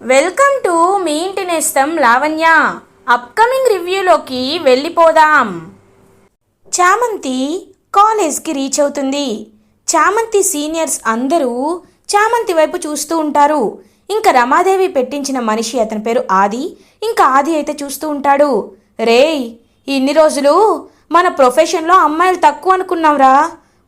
Welcome to me ఇంటి నేస్తం Lavanya. Upcoming రివ్యూలోకి వెళ్ళిపోదాం. చామంతి కాలేజ్కి రీచ్ అవుతుంది. చామంతి సీనియర్స్ అందరూ చామంతి వైపు చూస్తూ ఉంటారు. ఇంకా రమాదేవి పెట్టించిన మనిషి అతని పేరు ఆది. ఇంకా ఆది అయితే చూస్తూ ఉంటాడు. రేయ్ ఇన్ని రోజులు మన ప్రొఫెషన్లో అమ్మాయిలు తక్కువ అనుకున్నాంరా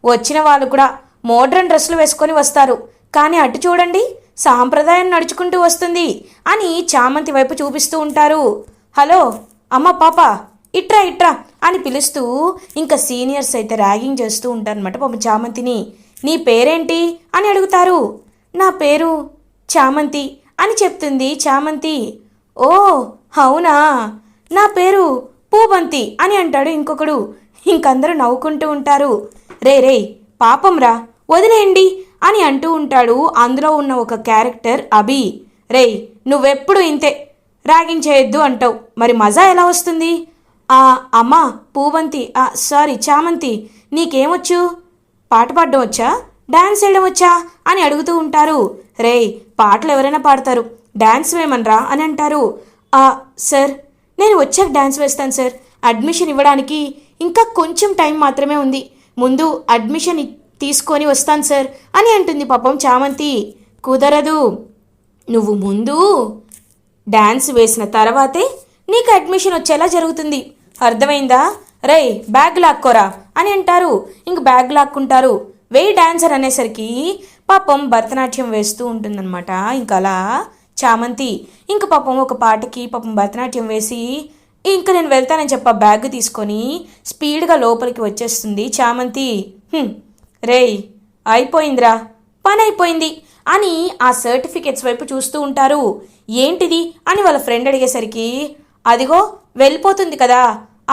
వచ్చిన వాళ్ళు కూడా మోడ్రన్ డ్రెస్సులు వేసుకొని వస్తారు. కానీ అటు చూడండి సాంప్రదాయం నడుచుకుంటూ వస్తుంది అని చామంతి వైపు చూపిస్తూ ఉంటారు. హలో అమ్మ పాప ఇట్రా ఇట్రా అని పిలుస్తూ ఇంకా సీనియర్స్ అయితే ర్యాగింగ్ చేస్తూ ఉంటారనమాట పాపం చామంతిని. నీ పేరేంటి? అని అడుగుతారు. నా పేరు చామంతి అని చెప్తుంది చామంతి. ఓ అవునా? నా పేరు పూబంతి అని అంటాడు ఇంకొకడు. ఇంకందరూ నవ్వుకుంటూ ఉంటారు. రే రే పాపం రా వదిలేయండి. అని అంటూ ఉంటాడు. అందులో ఉన్న ఒక క్యారెక్టర్ అభి. రేయ్ నువ్వెప్పుడు ఇంతే. ర్యాగింగ్ చేయొద్దు అంటావు. మరి మజా ఎలా వస్తుంది? ఆ అమ్మా పూవంతి. ఆ సారీ చామంతి. నీకేమొచ్చు? పాట పాడడం వచ్చా? డాన్స్ వేయడం వచ్చా? అని అడుగుతూ ఉంటారు. రేయ్ పాటలు ఎవరైనా పాడతారు. డాన్స్ వేయమనరా? అని అంటారు. ఆ సార్ నేను వచ్చాక డాన్స్ వేస్తాను సార్. అడ్మిషన్ ఇవ్వడానికి ఇంకా కొంచెం టైం మాత్రమే ఉంది. ముందు అడ్మిషన్ తీసుకొని వస్తాను సార్ అని అంటుంది పాపం చామంతి. కుదరదు. నువ్వు ముందు డ్యాన్స్ వేసిన తర్వాతే నీకు అడ్మిషన్ వచ్చేలా జరుగుతుంది. అర్థమైందా? రేయ్ బ్యాగ్ లాక్కోరా అని అంటారు. ఇంక బ్యాగ్ లాక్కుంటారు. వేయి డాన్సర్ అనేసరికి పాపం భరతనాట్యం వేస్తూ ఉంటుందన్నమాట. ఇంక అలా చామంతి ఇంక పాపం ఒక పాటకి పాపం భరతనాట్యం వేసి ఇంక నేను వెళ్తానని చెప్ప బ్యాగ్ తీసుకొని స్పీడ్గా లోపలికి వచ్చేస్తుంది చామంతి. రేయ్ అయిపోయిందిరా. పని అయిపోయింది అని ఆ సర్టిఫికెట్స్ వైపు చూస్తూ ఉంటారు. ఏంటిది అని వాళ్ళ ఫ్రెండ్ అడిగేసరికి అదిగో వెళ్ళిపోతుంది కదా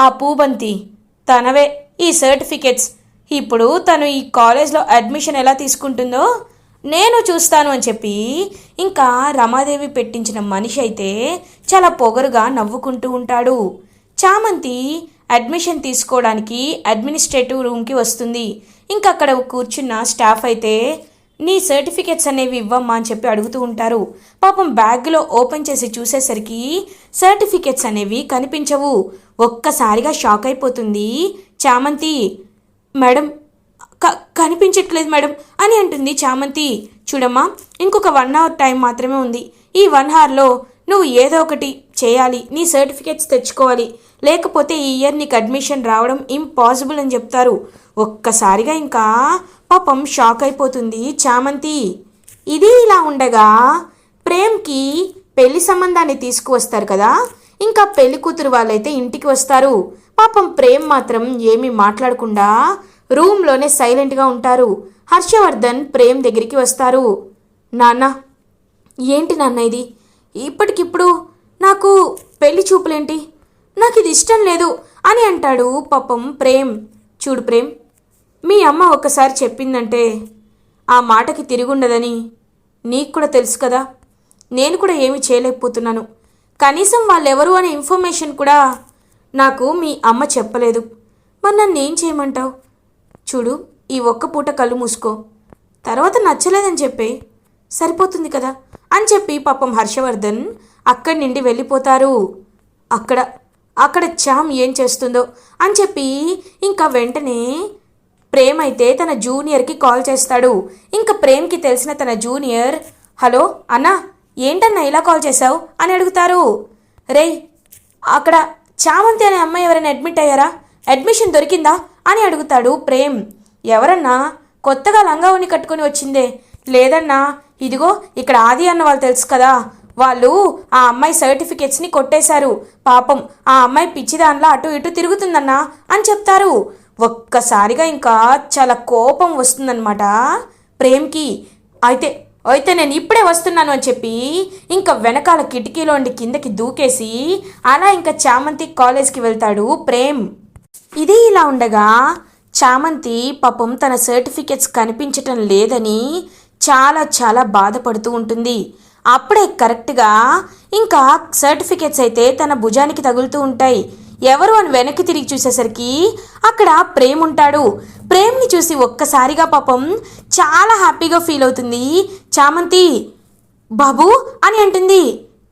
ఆ పూబంతి. తనవే ఈ సర్టిఫికెట్స్. ఇప్పుడు తను ఈ కాలేజ్లో అడ్మిషన్ ఎలా తీసుకుంటుందో నేను చూస్తాను అని చెప్పి ఇంకా రమాదేవి పెట్టించిన మనిషి అయితే చాలా పొగరుగా నవ్వుకుంటూ ఉంటాడు. చామంతి అడ్మిషన్ తీసుకోవడానికి అడ్మినిస్ట్రేటివ్ రూమ్కి వస్తుంది. ఇంకా అక్కడ కూర్చున్న స్టాఫ్ అయితే నీ సర్టిఫికెట్స్ అనేవి ఇవ్వమ్మా అని చెప్పి అడుగుతూ ఉంటారు. పాపం బ్యాగ్లో ఓపెన్ చేసి చూసేసరికి సర్టిఫికెట్స్ అనేవి కనిపించవు. ఒక్కసారిగా షాక్ అయిపోతుంది. చామంతి మేడం క- కనిపించట్లేదు మేడం అని అంటుంది చామంతి. చూడమ్మా ఇంకొక వన్ అవర్ టైం మాత్రమే ఉంది. ఈ వన్ అవర్లో నువ్వు ఏదో ఒకటి చేయాలి. నీ సర్టిఫికేట్స్ తెచ్చుకోవాలి. లేకపోతే ఈ ఇయర్ నీకు అడ్మిషన్ రావడం ఇంపాసిబుల్ అని చెప్తారు. ఒక్కసారిగా ఇంకా పాపం షాక్ అయిపోతుంది చామంతి. ఇది ఇలా ఉండగా ప్రేమ్కి పెళ్ళి సంబంధాన్ని తీసుకువస్తారు కదా? ఇంకా పెళ్ళి కూతురు వాళ్ళైతే ఇంటికి వస్తారు. పాపం ప్రేమ్ మాత్రం ఏమీ మాట్లాడకుండా రూమ్లోనే సైలెంట్గా ఉంటారు. హర్షవర్ధన్ ప్రేమ్ దగ్గరికి వస్తారు. నాన్న ఏంటి నాన్న ఇది? ఇప్పటికిప్పుడు నాకు పెళ్ళి చూపులేంటి? నాకు ఇది ఇష్టం లేదు అని అంటాడు పాపం ప్రేమ్. చూడు ప్రేమ్ మీ అమ్మ ఒకసారి చెప్పిందంటే ఆ మాటకి తిరుగుండదని నీకు కూడా తెలుసు కదా. నేను కూడా ఏమీ చేయలేకపోతున్నాను. కనీసం వాళ్ళెవరు అనే ఇన్ఫర్మేషన్ కూడా నాకు మీ అమ్మ చెప్పలేదు. మరి నన్ను ఏం చేయమంటావు? చూడు ఈ ఒక్క పూట కళ్ళు మూసుకో. తర్వాత నచ్చలేదని చెప్పే సరిపోతుంది కదా అని చెప్పి పాపం హర్షవర్ధన్ అక్కడి నుండి వెళ్ళిపోతారు. అక్కడ అక్కడ చామ్ ఏం చేస్తుందో అని చెప్పి ఇంకా వెంటనే ప్రేమ్ అయితే తన జూనియర్కి కాల్ చేస్తాడు. ఇంకా ప్రేమ్కి తెలిసిన తన జూనియర్ హలో అన్నా ఏంటన్నా ఇలా కాల్ చేశావు? అని అడుగుతారు. రేయ్ అక్కడ చామంతి అనే అమ్మాయి ఎవరైనా అడ్మిట్ అయ్యారా? అడ్మిషన్ దొరికిందా? అని అడుగుతాడు ప్రేమ్. ఎవరన్నా? కొత్తగా లంగావుని కట్టుకొని వచ్చిందే. లేదన్నా ఇదిగో ఇక్కడ ఆది అన్న వాళ్ళు తెలుసు కదా. వాళ్ళు ఆ అమ్మాయి సర్టిఫికెట్స్ని కొట్టేశారు. పాపం ఆ అమ్మాయి పిచ్చి దానిలో అటు ఇటు తిరుగుతుందన్నా అని చెప్తారు. ఒక్కసారిగా ఇంకా చాలా కోపం వస్తుందన్నమాట. ప్రేమ్కి. అయితే అయితే నేను ఇప్పుడే వస్తున్నాను అని చెప్పి ఇంకా వెనకాల కిటికీలోండి కిందకి దూకేసి అలా ఇంకా చామంతి కాలేజ్కి వెళ్తాడు ప్రేమ్. ఇది ఇలా ఉండగా చామంతి పాపం తన సర్టిఫికెట్స్ కనిపించటం లేదని చాలా చాలా బాధపడుతూ ఉంటుంది. అప్పుడే కరెక్ట్గా ఇంకా సర్టిఫికెట్స్ అయితే తన భుజానికి తగులుతూ ఉంటాయి. ఎవరు అని వెనక్కి తిరిగి చూసేసరికి అక్కడ ప్రేమ్ ఉంటాడు. ప్రేమ్ని చూసి ఒక్కసారిగా పాపం చాలా హ్యాపీగా ఫీల్ అవుతుంది. చామంతి బాబు అని అంటుంది.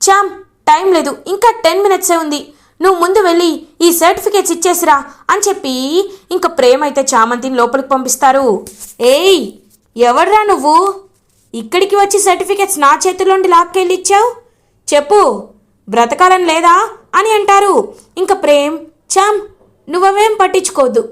చామ్ టైం లేదు. ఇంకా టెన్ మినిట్సే ఉంది. నువ్వు ముందు వెళ్ళి ఈ సర్టిఫికేట్స్ ఇచ్చేసిరా అని చెప్పి ఇంకా ప్రేమ అయితే చామంతిని లోపలికి పంపిస్తారు. ఏయ్ ఎవర్రా నువ్వు? ఇక్కడికి వచ్చి సర్టిఫికేట్స్ నా చేతిలోండి లాక్కెళ్ళి ఇచ్చావు? చెప్పు బ్రతకాలని లేదా? అని అంటారు. ఇంకా ప్రేమ్ చామ్ నువ్వవేం పట్టించుకోవద్దు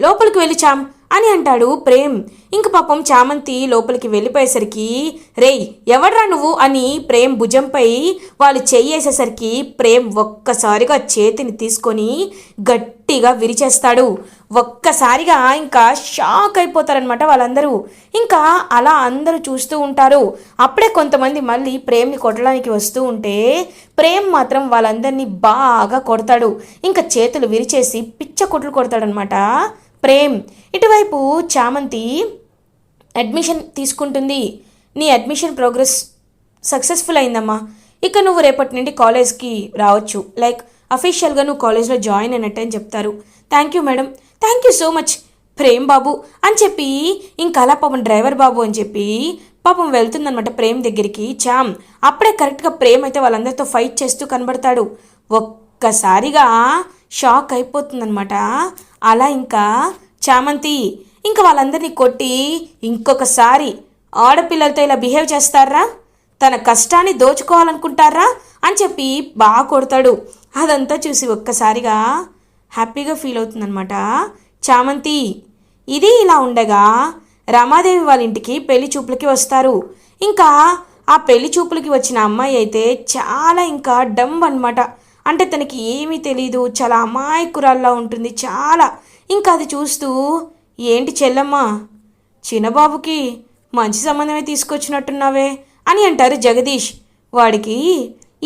లోపలికి వెళ్ళి చామ్ అని అంటాడు ప్రేమ్. ఇంక పాపం చామంతి లోపలికి వెళ్ళిపోయేసరికి రేయ్ ఎవడ్రా నువ్వు? అని ప్రేమ్ భుజంపై వాళ్ళు చెయ్యేసేసరికి ప్రేమ్ ఒక్కసారిగా చేతిని తీసుకొని గట్టిగా విరిచేస్తాడు. ఒక్కసారిగా ఇంకా షాక్ అయిపోతారనమాట వాళ్ళందరూ. ఇంకా అలా అందరూ చూస్తూ ఉంటారు. అప్పుడే కొంతమంది మళ్ళీ ప్రేమ్ని కొట్టడానికి వస్తూ ఉంటే ప్రేమ్ మాత్రం వాళ్ళందరినీ బాగా కొడతాడు. ఇంకా చేతులు విరిచేసి పిచ్చ కొట్లు కొడతాడనమాట ప్రేమ్. ఇటువైపు చామంతి అడ్మిషన్ తీసుకుంటుంది. నీ అడ్మిషన్ ప్రోగ్రెస్ సక్సెస్ఫుల్ అయిందమ్మా. ఇక నువ్వు రేపటి నుండి కాలేజ్కి రావచ్చు. లైక్ అఫీషియల్గా నువ్వు కాలేజ్లో జాయిన్ అయినట్టు అని చెప్తారు. Thank you madam. Thank you so much Prem Babu అని చెప్పి ఇంకా అలా పాపం డ్రైవర్ బాబు అని చెప్పి పాపం వెళ్తుందనమాట ప్రేమ్ దగ్గరికి. చామ్ అప్పుడే కరెక్ట్గా ప్రేమ్ అయితే వాళ్ళందరితో ఫైట్ చేస్తూ కనబడతాడు. ఒక్కసారిగా షాక్ అయిపోతుందనమాట అలా ఇంకా చామంతి ఇంకా వాళ్ళందరినీ కొట్టి ఇంకొకసారి ఆడపిల్లలతో ఇలా బిహేవ్ చేస్తారా? తన కష్టాన్ని దోచుకోవాలనుకుంటారా? అని చెప్పి బాగా కొడతాడు. అదంతా చూసి ఒక్కసారిగా హ్యాపీగా ఫీల్ అవుతుందనమాట చామంతి ఇది ఇలా ఉండగా రమాదేవి వాళ్ళ ఇంటికి పెళ్ళి చూపులకి వస్తారు. ఇంకా ఆ పెళ్ళి చూపులకి వచ్చిన అమ్మాయి అయితే చాలా ఇంకా డమ్ అనమాట అంటే తనకి ఏమీ తెలియదు చాలా అమాయకురాల్లా ఉంటుంది చాలా. ఇంకా అది చూస్తూ ఏంటి చెల్లమ్మ చిన్నబాబుకి మంచి సంబంధమే తీసుకొచ్చినట్టున్నావే అని అంటారు జగదీష్. వాడికి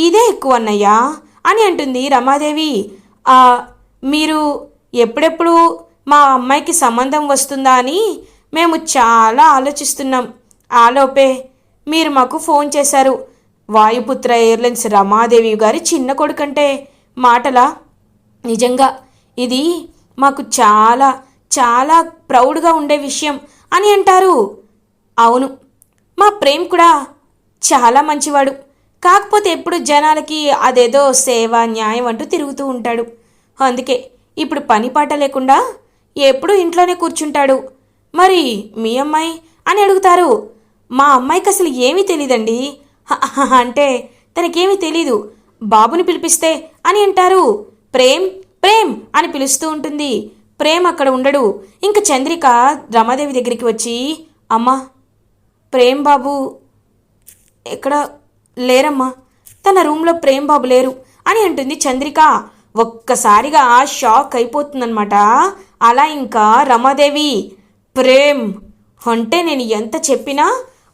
ఇదే ఎక్కువ అన్నయ్యా అని అంటుంది రమాదేవి. మీరు ఎప్పుడెప్పుడు మా అమ్మాయికి సంబంధం వస్తుందా అని మేము చాలా ఆలోచిస్తున్నాం. ఆలోపే మీరు మాకు ఫోన్ చేశారు వాయుపుత్ర ఎయిర్లైన్స్ రమాదేవి గారి చిన్న కొడుకంటే మాటలా నిజంగా ఇది మాకు చాలా చాలా ప్రౌడ్గా ఉండే విషయం అని అంటారు. అవును మా ప్రేమ్ కూడా చాలా మంచివాడు. కాకపోతే ఎప్పుడు జనాలకి అదేదో సేవ న్యాయం అంటూ తిరుగుతూ ఉంటాడు. అందుకే ఇప్పుడు పని పాట లేకుండా ఎప్పుడు ఇంట్లోనే కూర్చుంటాడు. మరి మీ అమ్మాయి అని అడుగుతారు. మా అమ్మాయికి అసలు ఏమీ తెలీదండి. అంటే తనకేమీ తెలీదు. బాబుని పిలిపిస్తే అని అంటారు. ప్రేమ్ ప్రేమ్ అని పిలుస్తూ ఉంటుంది. ప్రేమ్ అక్కడ ఉండడు. ఇంక చంద్రిక రమాదేవి దగ్గరికి వచ్చి అమ్మా ప్రేమ్ బాబు ఎక్కడ లేరమ్మా? తన రూమ్లో ప్రేమ్ బాబు లేరు అని అంటుంది చంద్రిక. ఒక్కసారిగా షాక్ అయిపోతుందనమాట అలా ఇంకా రమాదేవి ప్రేమ్ అంటే నేను ఎంత చెప్పినా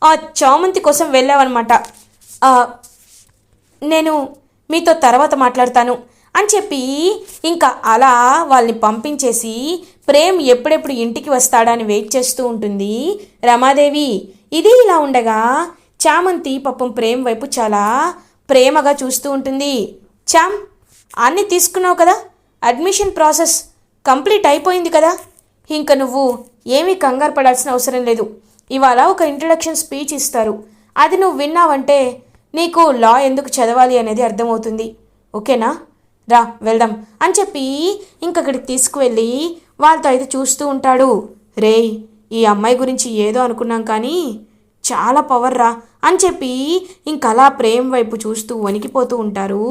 ఆ చామంతి కోసం వెళ్ళావన్నమాట. నేను మీతో తర్వాత మాట్లాడతాను అని చెప్పి ఇంకా అలా వాళ్ళని పంపించేసి ప్రేమ్ ఎప్పుడెప్పుడు ఇంటికి వస్తాడని వెయిట్ చేస్తూ ఉంటుంది. రమాదేవి ఇది ఇలా ఉండగా చామంతి పాపం ప్రేమ్ వైపు చాలా ప్రేమగా చూస్తూ ఉంటుంది. చామ్ అన్ని తీసుకున్నావు కదా? అడ్మిషన్ ప్రాసెస్ కంప్లీట్ అయిపోయింది కదా? ఇంకా నువ్వు ఏమీ కంగారు పడాల్సిన అవసరం లేదు. ఇవాళ ఒక ఇంట్రడక్షన్ స్పీచ్ ఇస్తారు. అది నువ్వు విన్నావంటే నీకు లా ఎందుకు చదవాలి అనేది అర్థమవుతుంది. ఓకేనా? రా వెళ్దాం. అని చెప్పి ఇంకక్కడికి తీసుకువెళ్ళి వాళ్ళతో అయితే చూస్తూ ఉంటాడు. రేయ్ ఈ అమ్మాయి గురించి ఏదో అనుకున్నాం కానీ చాలా పవర్ రా అని చెప్పి ఇంకలా ప్రేమ్ వైపు చూస్తూ వణికిపోతూ ఉంటారు.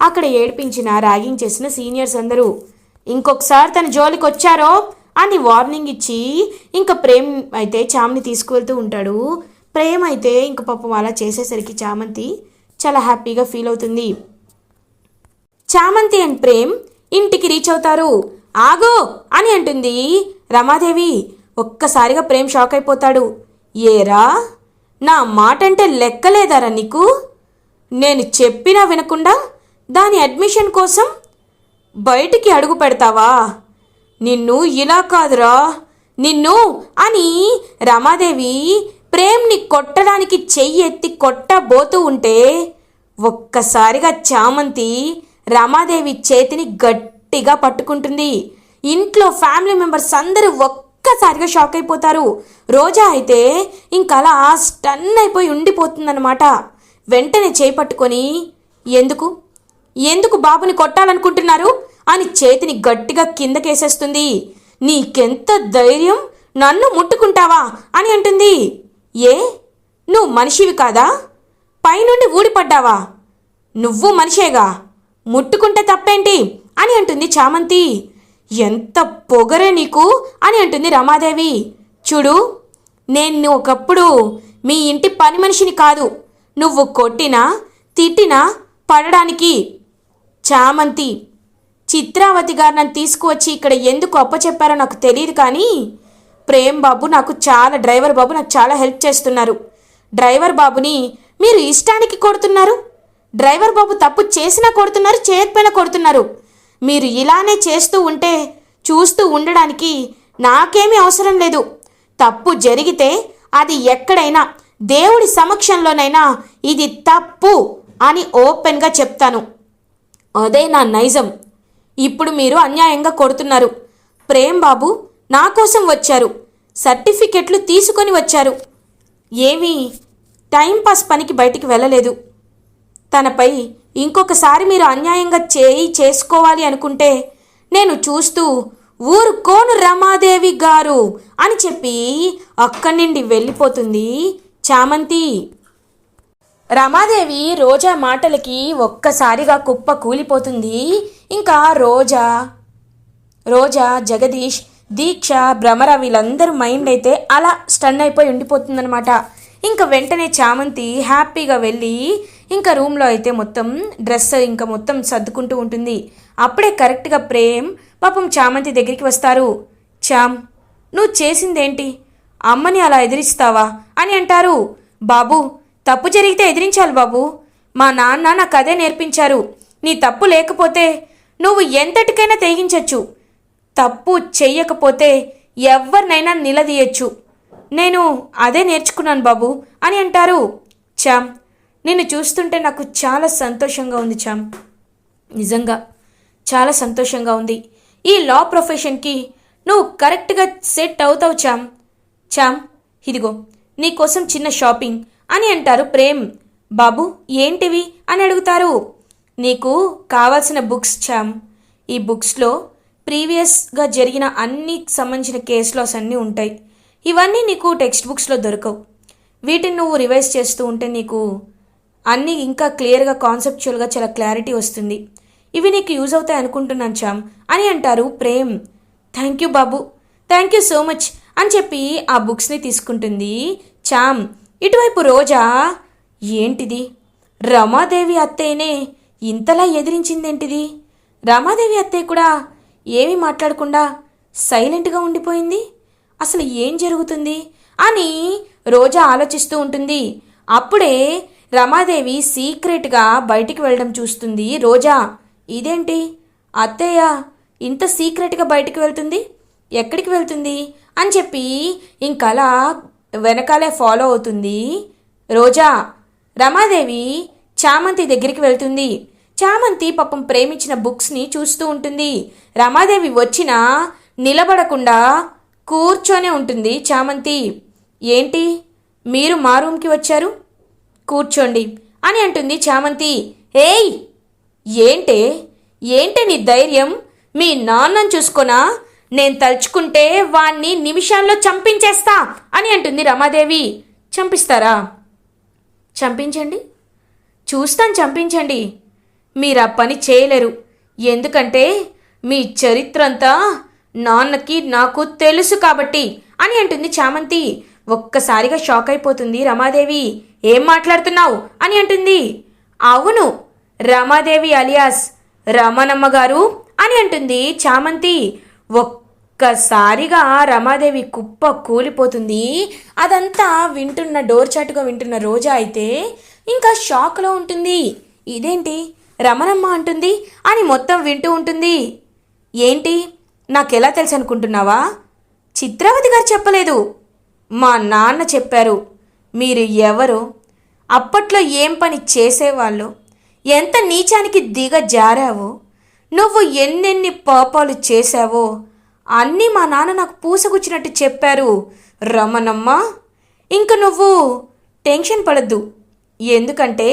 అక్కడ ఏడిపించిన ర్యాగింగ్ చేసిన సీనియర్స్ అందరూ. ఇంకొకసారి తన జోలికి వచ్చారో అని వార్నింగ్ ఇచ్చి ఇంకా ప్రేమ్ అయితే చామ్ని తీసుకువెళ్తూ ఉంటాడు. ప్రేమ అయితే ఇంక పాపం అలా చేసేసరికి చామంతి చాలా హ్యాపీగా ఫీల్ అవుతుంది. చామంతి అండ్ ప్రేమ్ ఇంటికి రీచ్ అవుతారు. ఆగో! అని అంటుంది రమాదేవి. ఒక్కసారిగా ప్రేమ్ షాక్ అయిపోతాడు. ఏరా? నా మాట అంటే లెక్కలేదారా నీకు? నేను చెప్పినా వినకుండా దాని అడ్మిషన్ కోసం బయటికి అడుగు పెడతావా? నిన్ను ఇలా కాదురా. నిన్ను అని రమాదేవి ప్రేమ్ని కొట్టడానికి చెయ్యి ఎత్తి కొట్టబోతూ ఉంటే ఒక్కసారిగా చామంతి రమాదేవి చేతిని గట్టిగా పట్టుకుంటుంది. ఇంట్లో ఫ్యామిలీ మెంబర్స్ అందరూ ఒక్కసారిగా షాక్ అయిపోతారు. రోజా అయితే ఇంకలా స్టన్ అయిపోయి ఉండిపోతుందన్నమాట. వెంటనే చేపట్టుకొని ఎందుకు? ఎందుకు బాబుని కొట్టాలనుకుంటున్నారు? అని చేతిని గట్టిగా కిందకేసేస్తుంది. నీకెంత ధైర్యం? నన్ను ముట్టుకుంటావా? అని అంటుంది. ఏ? నువ్వు మనిషివి కాదా? పైనుండి ఊడిపడ్డావా? నువ్వు మనిషేగా? ముట్టుకుంటే తప్పేంటి? అని అంటుంది చామంతి. ఎంత పొగరే నీకు? అని అంటుంది రమాదేవి. చూడు నేను ఒకప్పుడు మీ ఇంటి పని మనిషిని కాదు. నువ్వు కొట్టినా తిట్టినా పడడానికి చామంతి. చిత్రావతి గారు నన్ను తీసుకువచ్చి ఇక్కడ ఎందుకు అప్పచెప్పారో నాకు తెలియదు కానీ ప్రేమ్ బాబు నాకు చాలా డ్రైవర్ బాబు నాకు చాలా హెల్ప్ చేస్తున్నారు. డ్రైవర్ బాబుని మీరు ఇష్టానికి కొడుతున్నారు? డ్రైవర్ బాబు తప్పు చేసినా కొడుతున్నారు చేయకపోయినా కొడుతున్నారు. మీరు ఇలానే చేస్తూ ఉంటే చూస్తూ ఉండడానికి నాకేమీ అవసరం లేదు. తప్పు జరిగితే అది ఎక్కడైనా దేవుడి సమక్షంలోనైనా ఇది తప్పు అని ఓపెన్గా చెప్తాను. అదే నా నైజం. ఇప్పుడు మీరు అన్యాయంగా కొడుతున్నారు. ప్రేమ్ బాబు నా కోసం వచ్చారు. సర్టిఫికెట్లు తీసుకొని వచ్చారు. ఏమీ? టైంపాస్ పనికి బయటికి వెళ్ళలేదు. తనపై ఇంకొకసారి మీరు అన్యాయంగా చేయి చేసుకోవాలి అనుకుంటే నేను చూస్తూ ఊరుకోను రమాదేవి గారు అని చెప్పి అక్కడి నుండి వెళ్ళిపోతుంది చామంతి. రమాదేవి రోజా మాటలకి ఒక్కసారిగా కుప్ప కూలిపోతుంది. ఇంకా రోజా రోజా జగదీష్ దీక్ష భ్రమర వీళ్ళందరూ మైండ్ అయితే అలా స్టన్ అయిపోయి ఉండిపోతుందనమాట ఇంకా వెంటనే చామంతి హ్యాపీగా వెళ్ళి ఇంకా రూమ్లో అయితే మొత్తం డ్రెస్ ఇంకా మొత్తం సర్దుకుంటూ ఉంటుంది. అప్పుడే కరెక్ట్గా ప్రేమ్ పాపం చామంతి దగ్గరికి వస్తారు. చామ్ నువ్వు చేసిందేంటి? అమ్మని అలా ఎదిరిస్తావా అని అంటారు. బాబు తప్పు జరిగితే ఎదిరించాలి బాబు. మా నాన్న నాకు అదే నేర్పించారు. నీ తప్పు లేకపోతే నువ్వు ఎంతటికైనా తెగించచ్చు. తప్పు చెయ్యకపోతే ఎవరినైనా నిలదీయచ్చు. నేను అదే నేర్చుకున్నాను బాబు అని అంటారు చామ్ నిన్ను చూస్తుంటే నాకు చాలా సంతోషంగా ఉంది చామ్ నిజంగా చాలా సంతోషంగా ఉంది. ఈ లా ప్రొఫెషన్కి నువ్వు కరెక్ట్గా సెట్ అవుతావు చామ్ చామ్ ఇదిగో నీకోసం చిన్న షాపింగ్ అని అంటారు ప్రేమ్. బాబు ఏంటివి? అని అడుగుతారు. నీకు కావాల్సిన బుక్స్ చామ్ ఈ బుక్స్లో ప్రీవియస్గా జరిగిన అన్ని సంబంధించిన కేస్ లాస్ అన్నీ ఉంటాయి. ఇవన్నీ నీకు టెక్స్ట్ బుక్స్లో దొరకవు. వీటిని నువ్వు రివైజ్ చేస్తూ ఉంటే నీకు అన్నీ ఇంకా క్లియర్గా కాన్సెప్చువల్గా చాలా క్లారిటీ వస్తుంది. ఇవి నీకు యూజ్ అవుతాయి అనుకుంటున్నాను చామ్ అని అంటారు Prem. Thank you Babu. Thank you so much అని చెప్పి ఆ బుక్స్ని తీసుకుంటుంది చామ్. ఇటువైపు రోజా ఏంటిది? రమాదేవి అత్తయ్యనే ఇంతలా ఎదిరించిందేంటిది? రమాదేవి అత్తయ్య కూడా ఏమీ మాట్లాడకుండా సైలెంట్గా ఉండిపోయింది. అసలు ఏం జరుగుతుంది? అని రోజా ఆలోచిస్తూ ఉంటుంది. అప్పుడే రమాదేవి సీక్రెట్గా బయటికి వెళ్ళడం చూస్తుంది. రోజా ఇదేంటి? అత్తయ్య ఇంత సీక్రెట్గా బయటికి వెళ్తుంది? ఎక్కడికి వెళ్తుంది? అని చెప్పి ఇంకలా వెనకాలే ఫాలో అవుతుంది. రోజా రమాదేవి చామంతి దగ్గరికి వెళ్తుంది. చామంతి పాపం ప్రేమించిన బుక్స్ని చూస్తూ ఉంటుంది. రమాదేవి వచ్చినా నిలబడకుండా కూర్చొనే ఉంటుంది చామంతి ఏంటి? మీరు మా రూమ్కి వచ్చారు? కూర్చోండి అని అంటుంది చామంతి ఏయ్! ఏంటే? ఏంటే నీ ధైర్యం? మీ నాన్నను చూసుకొనా? నేను తలుచుకుంటే వాణ్ణి నిమిషాల్లో చంపించేస్తా అని అంటుంది రమాదేవి. చంపిస్తారా? చంపించండి. చూస్తాను చంపించండి. మీరు ఆ పని చేయలేరు. ఎందుకంటే మీ చరిత్ర అంతా నాన్నకి నాకు తెలుసు కాబట్టి అని అంటుంది చామంతి. ఒక్కసారిగా షాక్ అయిపోతుంది రమాదేవి. ఏం మాట్లాడుతున్నావు? అని అంటుంది. అవును రమాదేవి అలియాస్ రమణమ్మ గారు అని అంటుంది చామంతి. ఒక్కసారిగా రమాదేవి కుప్ప కూలిపోతుంది. అదంతా వింటున్న డోర్ చాటుగా వింటున్న రోజా అయితే ఇంకా షాక్లో ఉంటుంది. ఇదేంటి? రమణమ్మ అంటుంది అని మొత్తం వింటూ ఉంటుంది. ఏంటి నాకెలా తెలుసు అనుకుంటున్నావా చిత్రావతి గారు చెప్పలేదు. మా నాన్న చెప్పారు మీరు ఎవరు? అప్పట్లో ఏం పని చేసేవాళ్ళు? ఎంత నీచానికి దిగ జారావో? నువ్వు ఎన్నెన్ని పాపాలు చేశావో? అన్నీ మా నాన్న నాకు పూసగుచ్చినట్టు చెప్పారు రమణమ్మ. ఇంక నువ్వు టెన్షన్ పడద్దు. ఎందుకంటే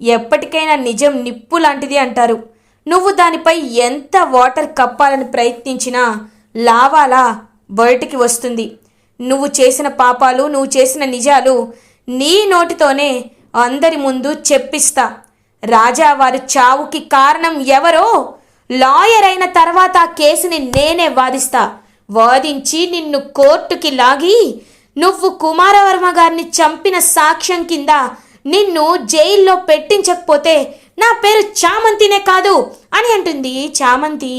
ఎప్పటికైనా నిజం నిప్పు లాంటిది అంటారు. నువ్వు దానిపై ఎంత వాటర్ కప్పాలని ప్రయత్నించినా లావాలా బయటికి వస్తుంది. నువ్వు చేసిన పాపాలు నువ్వు చేసిన నిజాలు నీ నోటితోనే అందరి ముందు చెప్పిస్తా. రాజా వారి చావుకి కారణం ఎవరో లాయర్ అయిన తర్వాత ఆ కేసుని నేనే వాదిస్తా. వాదించి నిన్ను కోర్టుకి లాగి నువ్వు కుమారవర్మ గారిని చంపిన సాక్ష్యం కింద నిన్ను జైల్లో పెట్టించకపోతే నా పేరు చామంతినే కాదు అని అంటుంది. చామంతి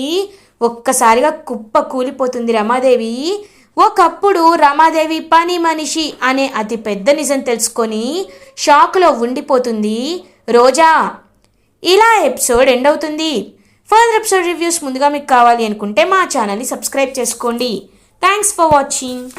ఒక్కసారిగా కుప్ప కూలిపోతుంది రమాదేవి. ఒకప్పుడు రమాదేవి పని మనిషి అనే అతి పెద్ద నిజం తెలుసుకొని షాక్లో ఉండిపోతుంది. రోజా ఇలా ఎపిసోడ్ ఎండ్ అవుతుంది. ఫర్దర్ ఎపిసోడ్ రివ్యూస్ ముందుగా మీకు కావాలి అనుకుంటే మా ఛానల్ని సబ్స్క్రైబ్ చేసుకోండి. Thanks for watching.